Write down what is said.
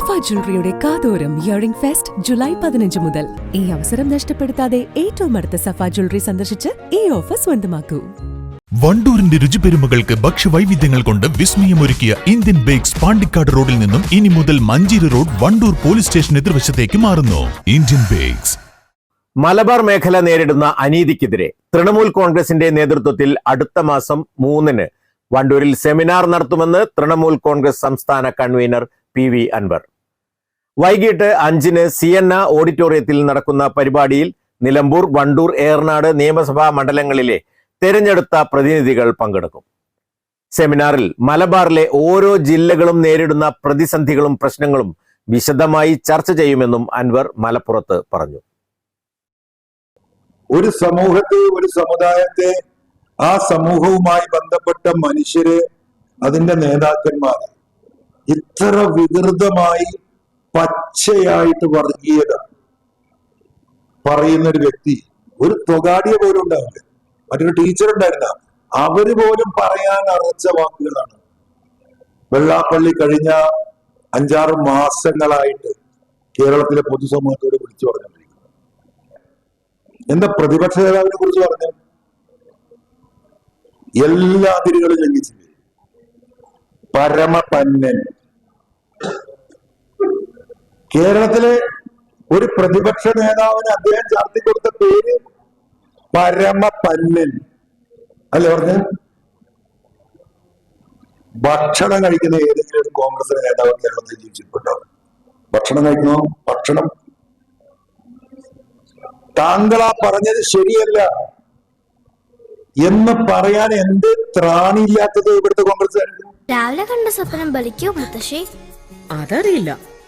സഫ ജ്വല്ലറിയുടെ കാതോരം earring fest July പതിനഞ്ച് മുതൽ. ഈ അവസരം നഷ്ടപ്പെടുത്താതെ ഏറ്റവും അടുത്ത സഫ ജ്വല്ലറി സന്ദർശിച്ച് ഈ ഓഫർ സ്വന്തമാക്കൂ. വണ്ടൂരിന്റെ രുചിപെരുമകൾക്ക് ഭക്ഷ്യവൈവിധ്യങ്ങൾ കൊണ്ട് വിസ്മയമൊരുക്കിയ ഇന്ത്യൻ ബേക്സ് പാണ്ടിക്കാട് റോഡിൽ നിന്നും ഇനി മുതൽ Manjeri road Wandoor police station എതിർവശത്തേക്ക് മാറുന്നു. Indian Bakes. മലബാർ മേഖല നേരിടുന്ന അനീതിക്കെതിരെ തൃണമൂൽ കോൺഗ്രസിന്റെ നേതൃത്വത്തിൽ അടുത്ത മാസം മൂന്നിന് വണ്ടൂരിൽ സെമിനാർ നടത്തുമെന്ന് തൃണമൂൽ കോൺഗ്രസ് സംസ്ഥാന കൺവീനർ പി വി അൻവർ. വൈകിട്ട് അഞ്ചിന് സിയന്ന ഓഡിറ്റോറിയത്തിൽ നടക്കുന്ന പരിപാടിയിൽ നിലമ്പൂർ വണ്ടൂർ ഏറനാട് നിയമസഭാ മണ്ഡലങ്ങളിലെ തെരഞ്ഞെടുത്ത പ്രതിനിധികൾ പങ്കെടുക്കും. സെമിനാറിൽ മലബാറിലെ ഓരോ ജില്ലകളും നേരിടുന്ന പ്രതിസന്ധികളും പ്രശ്നങ്ങളും വിശദമായി ചർച്ച ചെയ്യുമെന്നും അൻവർ മലപ്പുറത്ത് പറഞ്ഞു. ഒരു സമൂഹത്തെ ഒരു സമുദായത്തെ ആ സമൂഹവുമായി ബന്ധപ്പെട്ട മനുഷ്യരെ അതിന്റെ നേതാക്കന്മാർ ഇത്ര വികൃതമായി പച്ചയായിട്ട് വർഗീയത പറയുന്ന ഒരു വ്യക്തി ഒരു തൊഗാടിയ പോലും ഉണ്ടാവില്ല. മറ്റൊരു ടീച്ചർ ഉണ്ടായിരുന്ന അവർ പോലും പറയാൻ അറച്ച വാക്കുകളാണ്. വെള്ളാപ്പള്ളി കഴിഞ്ഞ അഞ്ചാറ് മാസങ്ങളായിട്ട് കേരളത്തിലെ പൊതുസമൂഹത്തോട് വിളിച്ചു പറഞ്ഞുകൊണ്ടിരിക്കുന്നത് എന്താ പ്രതിപക്ഷ നേതാവിനെ കുറിച്ച് പറഞ്ഞു എല്ലാ അതിരുകളും ലംഘിച്ചില്ലേ പരമപന്നൻ കേരളത്തിലെ ഒരു പ്രതിപക്ഷ നേതാവിന് അദ്ദേഹം ചാർത്തി കൊടുത്ത പേര് പരമപന്നൻ അല്ലേ പറഞ്ഞ? ഭക്ഷണം കഴിക്കുന്ന ഏതെങ്കിലും ഒരു കോൺഗ്രസ് നേതാവ് കേരളത്തിൽ ജീവിച്ചിട്ടുണ്ടോ? ഭക്ഷണം കഴിക്കണോ? ഭക്ഷണം. താങ്കൾ ആ പറഞ്ഞത് ശരിയല്ല. എന്ന് പറയാൻ എന്ത് ത്രാണിയില്ലാത്തത് ഇവിടുത്തെ കോൺഗ്രസ് രാവിലെ കണ്ട സ്വപ്നം ബലിക്കോ മുത്തശ്ശി? അതറിയില്ല.